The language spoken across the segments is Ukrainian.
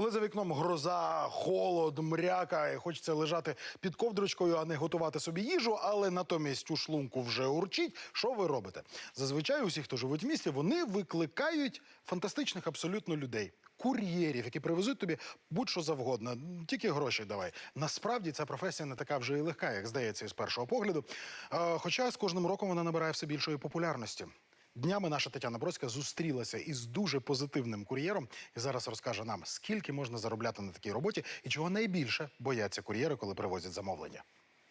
Коли за вікном гроза, холод, мряка, і хочеться лежати під ковдрочкою, а не готувати собі їжу, але натомість у шлунку вже урчить. Що ви робите? Зазвичай усі, хто живуть в місті, вони викликають фантастичних абсолютно людей. Кур'єрів, які привезуть тобі будь-що завгодно, тільки гроші давай. Насправді ця професія не така вже і легка, як здається, із першого погляду. Е, Хоча з кожним роком вона набирає все більшої популярності. Днями наша Тетяна Бродська зустрілася із дуже позитивним кур'єром і зараз розкаже нам, скільки можна заробляти на такій роботі і чого найбільше бояться кур'єри, коли привозять замовлення.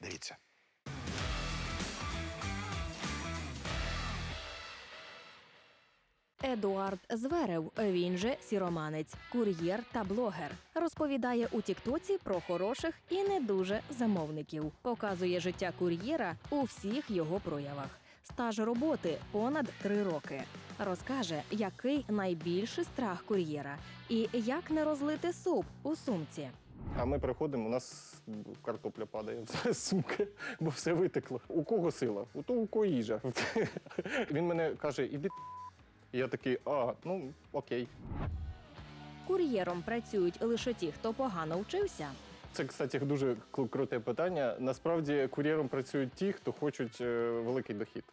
Дивіться. Едуард Зверев, він же сіроманець, кур'єр та блогер. Розповідає у Тіктоці про хороших і не дуже замовників. Показує життя кур'єра у всіх його проявах. Стаж роботи понад три роки. Розкаже, який найбільший страх кур'єра і як не розлити суп у сумці. А ми приходимо, у нас картопля падає з сумки, бо все витекло. У кого сила? У того, у кого їжа. Він мене каже, іди. Я такий, а, ну окей. Кур'єром працюють лише ті, хто погано вчився. Це, кстати, дуже круте питання. Насправді кур'єром працюють ті, хто хочуть е, великий дохід.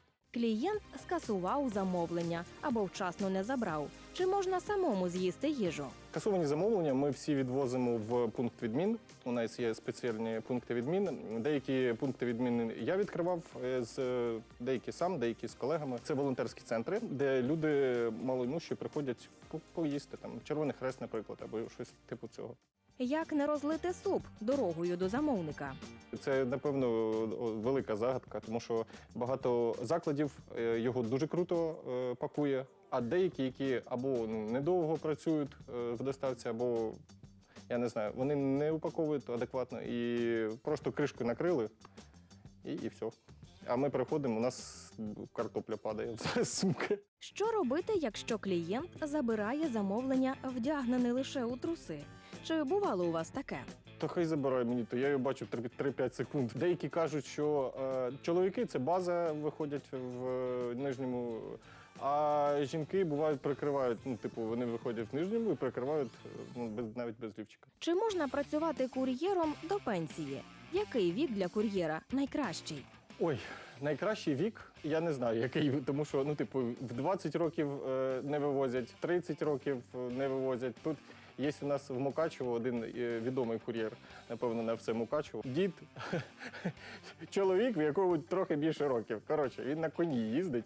Клієнт скасував замовлення або вчасно не забрав. Чи можна самому з'їсти їжу? Касовані замовлення ми всі відвозимо в пункт відмін. У нас є спеціальні пункти відмін. Деякі пункти відмін я відкривав е, з деякі сам, деякі з колегами. Це волонтерські центри, де люди малоймущі приходять по- поїсти там Червоний Хрест, наприклад, або щось типу цього. Як не розлити суп дорогою до замовника? Це напевно велика загадка, тому що багато закладів е, його дуже круто е, пакує, а деякі, які або ну, недовго працюють е, в доставці, або я не знаю, вони не упаковують адекватно і просто кришку накрили, і, і все. А ми приходимо, у нас картопля падає з сумки. Що робити, якщо клієнт забирає замовлення, вдягнений лише у труси? Чи бувало у вас таке? То хай забирає мені, то я його бачу 3-5 секунд. Деякі кажуть, що е, чоловіки це база, виходять в е, нижньому, а жінки бувають прикривають. Ну, типу, вони виходять в нижньому і прикривають е, ну, без, навіть без лівчика. Чи можна працювати кур'єром до пенсії? Який вік для кур'єра найкращий? Ой, найкращий вік, я не знаю, який, тому що ну, типу, в 20 років е, не вивозять, 30 років е, не вивозять. Тут є у нас в Мукачево один е, відомий кур'єр, напевно, на все Мукачево. Дід, чоловік, в якого трохи більше років. Коротше, він на коні їздить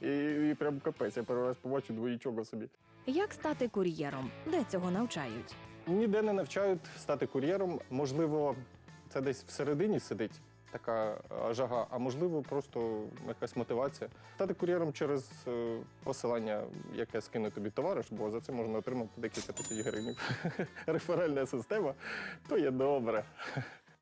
і, і прям капець. Я перший раз побачив двоєчого собі. Як стати кур'єром? Де цього навчають? Ніде не навчають стати кур'єром. Можливо, це десь всередині сидить така е, жага, а можливо, просто якась мотивація. Стати кур'єром через е, посилання, яке скине тобі товариш, бо за це можна отримати декілька тисяч гривень. Реферальна система то є добре.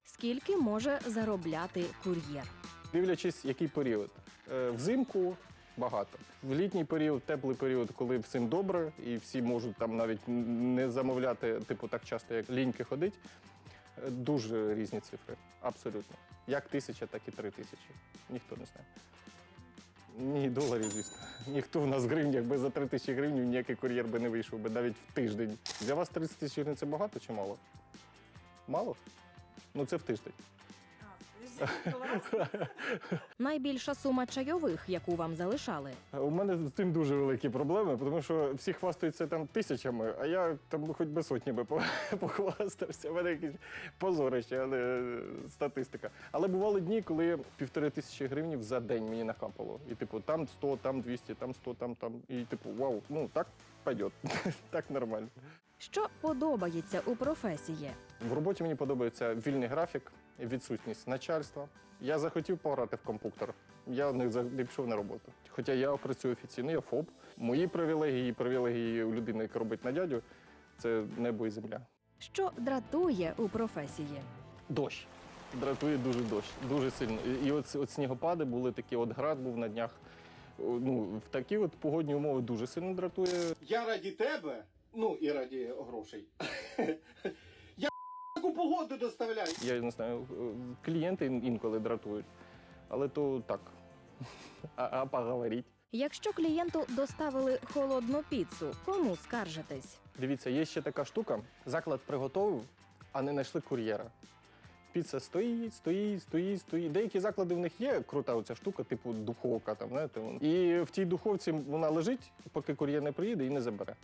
Скільки може заробляти кур'єр? Дивлячись, який період. Е, Взимку багато. В літній період, теплий період, коли всім добре, і всі можуть там навіть не замовляти, типу, так часто, як ліньки ходить. Дуже різні цифри. Абсолютно. Як тисяча, так і три тисячі. Ніхто не знає. Ні, доларів, звісно. Ніхто в нас в гривнях би за три тисячі гривень ніякий кур'єр би не вийшов би навіть в тиждень. Для вас 30 тисяч гривень це багато чи мало? Мало? Ну це в тиждень. Найбільша сума чайових, яку вам залишали. У мене з цим дуже великі проблеми, тому що всі хвастаються там тисячами, а я там хоч би сотнями по- похвастався. У мене якісь позорище, а не статистика. Але бували дні, коли півтори тисячі гривень за день мені накапало. І типу, там 100, там 200, там 100, там, там. І типу, вау, ну так пойдет, так нормально. Що подобається у професії? В роботі мені подобається вільний графік, відсутність начальства. Я захотів пограти в компуктор. Я не пішов на роботу. Хоча я працюю офіційно, я ФОП. Мої привілегії, привілегії у людини, яка робить на дядю, це небо і земля. Що дратує у професії? Дощ. Дратує дуже дощ, дуже сильно. І- І от, от снігопади були такі, от град був на днях. Ну, в такі от погодні умови дуже сильно дратує. Я раді тебе, ну і раді грошей. Я погоду доставляю. Я не знаю, е, клієнти інколи дратують. Але то так. А, а поговоріть. Якщо клієнту доставили холодну піцу, кому скаржитесь? Дивіться, є ще така штука. Заклад приготовив, а не знайшли кур'єра. Піца стоїть, стоїть, стоїть, стоїть. Деякі заклади в них є крута оця штука, типу духовка. Там, знаєте. І в тій духовці вона лежить, поки кур'єр не приїде і не забере.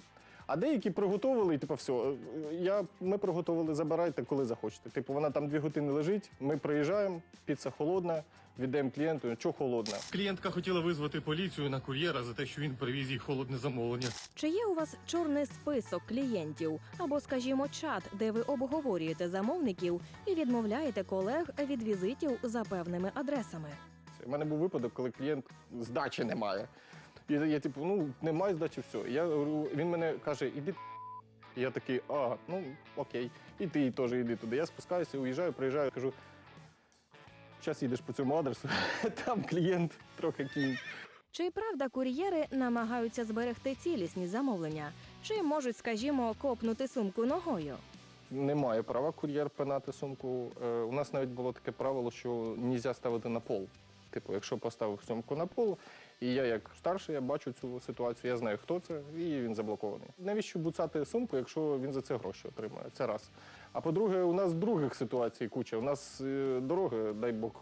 А деякі приготовили, і типу, все, я, ми приготовили, забирайте, коли захочете. Типу, вона там дві години лежить, ми приїжджаємо, піца холодна, віддаємо клієнту, що холодна. Клієнтка хотіла визвати поліцію на кур'єра за те, що він привіз їй холодне замовлення. Чи є у вас чорний список клієнтів або, скажімо, чат, де ви обговорюєте замовників і відмовляєте колег від візитів за певними адресами? У мене був випадок, коли клієнт здачі немає. І я, типу, ну немає здачі, все. Я говорю, він мене каже, іди. І я такий, а, ну окей. І ти теж йди туди. Я спускаюся, уїжджаю, приїжджаю, кажу. Зараз їдеш по цьому адресу, там клієнт трохи кінь. Чи правда кур'єри намагаються зберегти цілісність замовлення? Чи можуть, скажімо, копнути сумку ногою? Немає права кур'єр пинати сумку. Е, у нас навіть було таке правило, що не можна ставити на пол. Типу, якщо поставив сумку на пол, і я як старший, я бачу цю ситуацію, я знаю, хто це, і він заблокований. Навіщо буцати сумку, якщо він за це гроші отримує? Це раз. А по-друге, у нас других ситуацій куча. У нас е, дороги, дай Бог.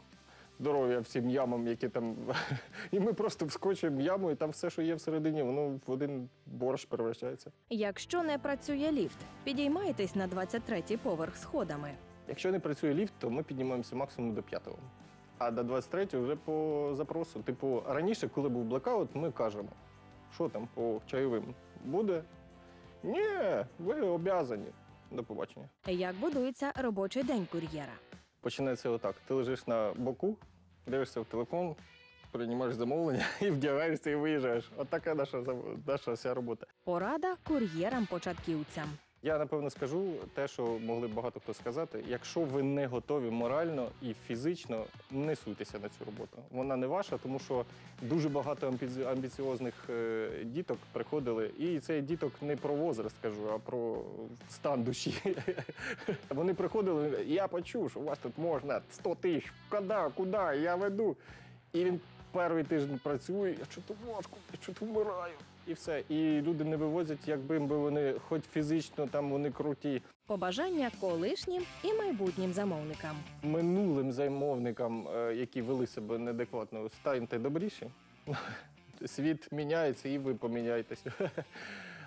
Здоров'я всім ямам, які там. І ми просто вскочимо в яму, і там все, що є всередині, воно в один борщ перевращається. Якщо не працює ліфт, підіймаєтесь на 23-й поверх сходами. Якщо не працює ліфт, то ми піднімаємося максимум до п'ятого. А до 23-го вже по запросу. Типу, раніше, коли був блекаут, ми кажемо, що там по чайовим буде? Ні, ви обязані. До побачення. Як будується робочий день кур'єра? Починається отак: ти лежиш на боку, дивишся в телефон, приймаєш замовлення і вдягаєшся і виїжджаєш. От така наша, наша вся робота. Порада кур'єрам-початківцям. Я напевно скажу те, що могли б багато хто сказати. Якщо ви не готові морально і фізично, не суйтеся на цю роботу. Вона не ваша, тому що дуже багато амбіці- амбіціозних е, діток приходили. І цей діток не про возраст скажу, а про стан душі. Вони приходили, я почув, що у вас тут можна 100 тисяч. Куди, куди? Я веду. І він перший тиждень працює, я що то важко, я що то вмираю. І все. І люди не вивозять, якби вони хоч фізично там вони круті. Побажання колишнім і майбутнім замовникам. Минулим замовникам, е, які вели себе неадекватно, станьте добріші. Світ міняється і ви поміняєтесь.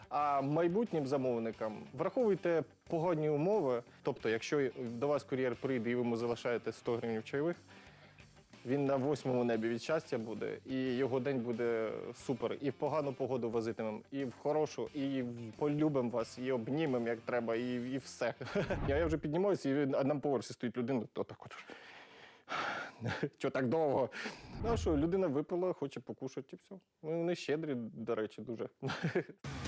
А майбутнім замовникам враховуйте погодні умови. Тобто, якщо до вас кур'єр прийде і ви йому залишаєте 100 гривень чайових, він на восьмому небі від щастя буде, і його день буде супер. І в погану погоду возитимем, і в хорошу, і полюбим вас, і обнімем, як треба, і, і все. Я, я вже піднімаюся, і на поверсі стоїть людина, то так от. Що так довго? Ну а що, людина випила, хоче покушати і все. Вони щедрі, до речі, дуже.